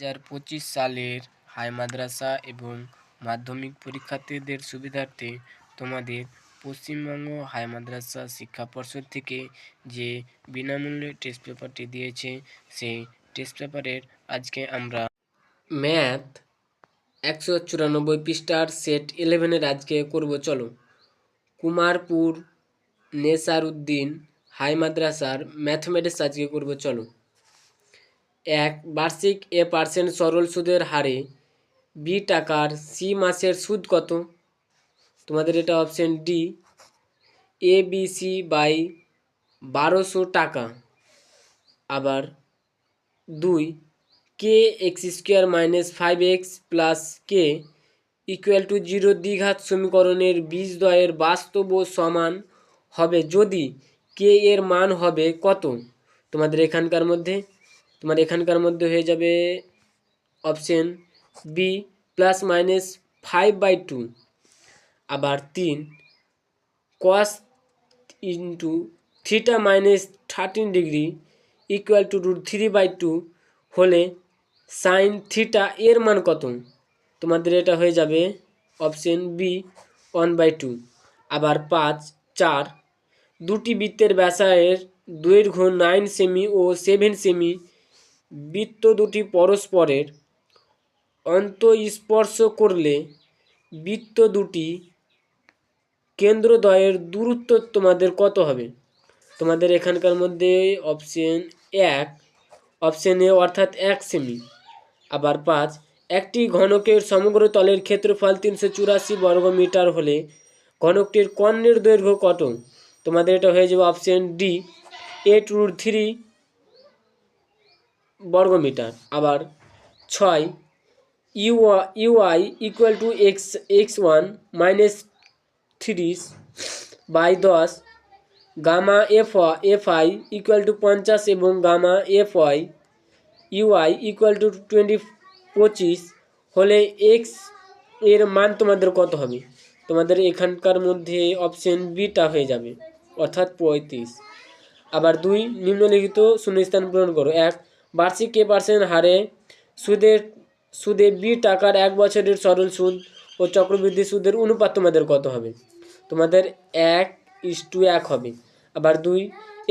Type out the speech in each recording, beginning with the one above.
হাজার পঁচিশ সালের হাই মাদ্রাসা এবং মাধ্যমিক পরীক্ষার্থীদের সুবিধার্থে তোমাদের পশ্চিমবঙ্গ হাই মাদ্রাসা শিক্ষা পর্ষদ থেকে যে বিনামূল্যে টেস্ট পেপারটি দিয়েছে, সেই টেস্ট পেপারের আজকে আমরা ম্যাথ একশো চুরানব্বই পৃষ্ঠার সেট ইলেভেনের আজকে করব। চলো। কুমারপুর নেসার উদ্দিন হাই মাদ্রাসার ম্যাথমেটিক্স আজকে করব। চলো। এক বার্ষিক এ পার্সেন্ট সরল সুদের হারে বি টাকার সি মাসের সুদ কত? তোমাদের এটা option D A B C by বারোশো টাকা। আবার দুই k x square minus five x plus k equal to zero দ্বিঘাত সমীকরণের বীজদ্বয়ের বাস্তব ও সমান হবে যদি কে এর মান হবে কত? তোমাদের এখানকার মধ্যে তোমার এখানকার মধ্যে হয়ে যাবে option B plus minus five by two আবার তিন cos into theta minus thirteen degree equal to root three by two হলে সাইন থিটা এর মান কত? তোমাদের এটা হয়ে যাবে option B one by two আবার পাঁচ, চার, দুটি বৃত্তের ব্যাসায়ের দৈর্ঘ্য নাইন সেমি ও সেভেন সেমি বৃত্ত দুটি পরস্পরের অন্তঃস্পর্শ করলে বৃত্ত দুটি কেন্দ্রদ্বয়ের দূরত্ব তোমাদের কত হবে? তোমাদের এখানকার মধ্যে অপশন এক অপশন এ অর্থাৎ এক সেমি আবার পাঁচ, একটি ঘনকের সমগ্র তলের ক্ষেত্রফল তিনশো চুরাশি বর্গ মিটার হলে ঘনকটির কর্ণের দৈর্ঘ্য কত? তোমাদের এটা হয়ে যাবে option D eight root three বর্গমিটার। আবার ছয়, U UI equal to x x one minus threes by দশ, gamma F F I equal to পঞ্চাশ এবং gamma F Y UI equal to twenty পঁচিশ হলে এক্সের মান তোমাদের কত হবে? তোমাদের এখানকার মধ্যে অপশন বিটা হয়ে যাবে, অর্থাৎ পঁয়ত্রিশ। আবার দুই, নিম্নলিখিত শূন্যস্থান পূরণ করো। এক বার্ষিক কে পার্সেন্ট হারে সুদের, সুদে বি টাকার এক বছরের সরল সুদ ও চক্রবৃদ্ধি সুদের অনুপাত তোমাদের কত হবে? তোমাদের এক ইস টু এক হবে। আবার দুই,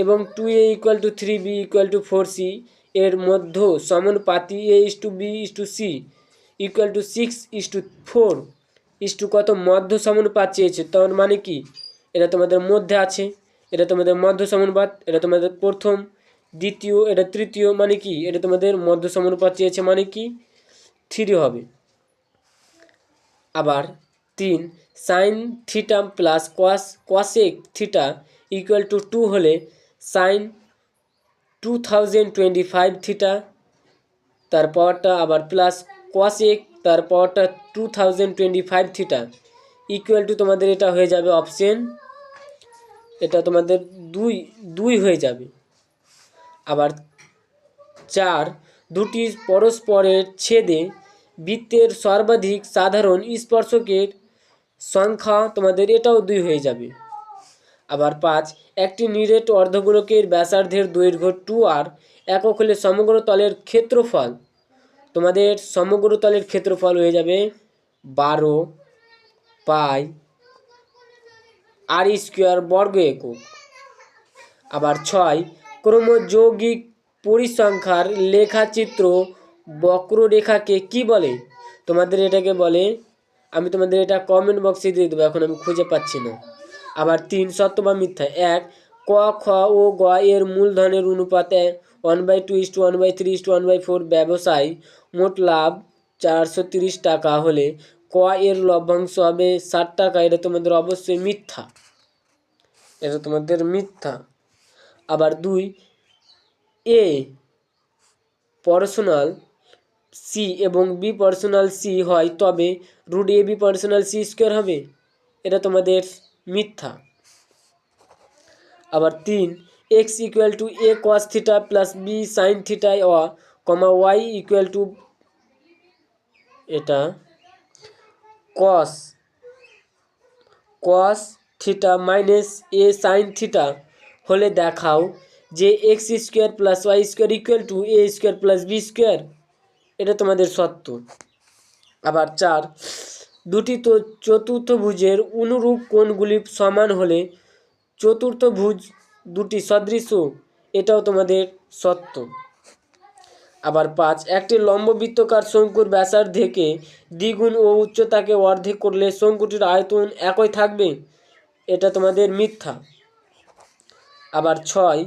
এবং two A equal to three B equal to four C এর মধ্য সমানুপাতি A is to B is to C equal to six is to four is to কত মধ্য সমানুপাত চেয়েছে? তার মানে কি? এটা তোমাদের মধ্যে আছে। এটা তোমাদের মধ্য সমানুপাত, এটা তোমাদের প্রথম দ্বিতীয়, এটা তৃতীয় মানে কি? এটা তোমাদের মধ্য সমানুপাত চেয়েছে মানে কি? থ্রি হবে। আবার তিন, sine theta plus cos cosec theta equal to two হলে sine two thousand twenty five theta, তার পাওয়ারটা আবার প্লাস কসেক তার পাওয়ারটা two thousand twenty five theta. Equal to তোমাদের এটা হয়ে যাবে অপশন, এটা তোমাদের দুই দুই হয়ে যাবে। চার, দুটি পরস্পরের ছেদে বৃত্তের সর্বাধিক সাধারণ স্পর্শকের সংখ্যা তোমাদের এটাও দুই হয়ে যাবে। আবার পাঁচ, একটি নিরেট অর্ধগোলকের ব্যাসার্ধের দৈর্ঘ্য টু আর একক হলে সমগ্র তলের ক্ষেত্রফল, তোমাদের সমগ্র তলের ক্ষেত্রফল হয়ে যাবে বারো পাই আর স্কোয়ার বর্গ একক। আবার ছয় ক্রমযৌগিক পরিসংখ্যার লেখাচিত্র বক্ররেখাকে কি বলে? তোমাদের এটাকে বলে, আমি তোমাদের এটা কমেন্ট বক্সে দিয়ে দেবো, এখন আমি খুঁজে পাচ্ছি না। আবার তিন সত্য বা মিথ্যা। এক, ক, খ ও গ এর মূলধনের অনুপাতে one by two is to one by three is to one by four ব্যবসায় মোট লাভ চারশো তিরিশ টাকা হলে ক এর লভ্যাংশ হবে ষাট টাকা। এটা তোমাদের অবশ্যই মিথ্যা। এটা তোমাদের মিথ্যা। আবার দুই, এ পার্সোনাল সি এবং বি পার্সোনাল সি হয়, তবে root A B personal C square হবে? এটা তোমাদের মিথ্যা। আবার তিন x equal to A cos theta plus B sine থিটায় অ কমা ওয়াই ইকুয়াল টু এটা cos cos theta minus A sine theta হলে দেখাও যে x square plus y square equal to A square plus B square এটা তোমাদের সত্য। আবার চার, দুটি তো চতুর্থভুজের অনুরূপ কোণগুলি সমান হলে চতুর্থভুজ দুটি সদৃশ্য এটাও তোমাদের সত্য। আবার পাঁচ, একটি লম্ববৃত্তকার শঙ্কুর ব্যাসার্ধকে দ্বিগুণ ও উচ্চতাকে অর্ধেক করলে শঙ্কুটির আয়তন একই থাকবে, এটা তোমাদের মিথ্যা। আবার ছয়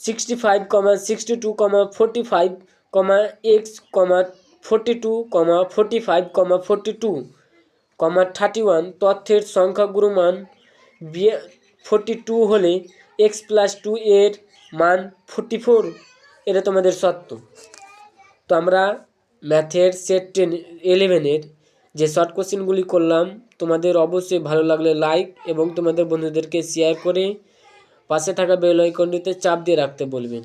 sixty five comma sixty two comma forty five comma x comma forty two comma forty five comma forty two comma thirty one তথ্যের সংখ্যাগুরু মান ফোরটি টু হলে এক্স প্লাস টু এর মান ফোরটি ফোর এটা তোমাদের সত্য। তো আমরা ম্যাথের সেট টেন ইলেভেনের যে শর্ট কোশ্চেনগুলি করলাম তোমাদের অবশ্যই ভালো লাগলে লাইক এবং তোমাদের বন্ধুদেরকে শেয়ার করে পাশে থাকা বেল আইকনটিতে চাপ দিয়ে রাখতে বলবেন।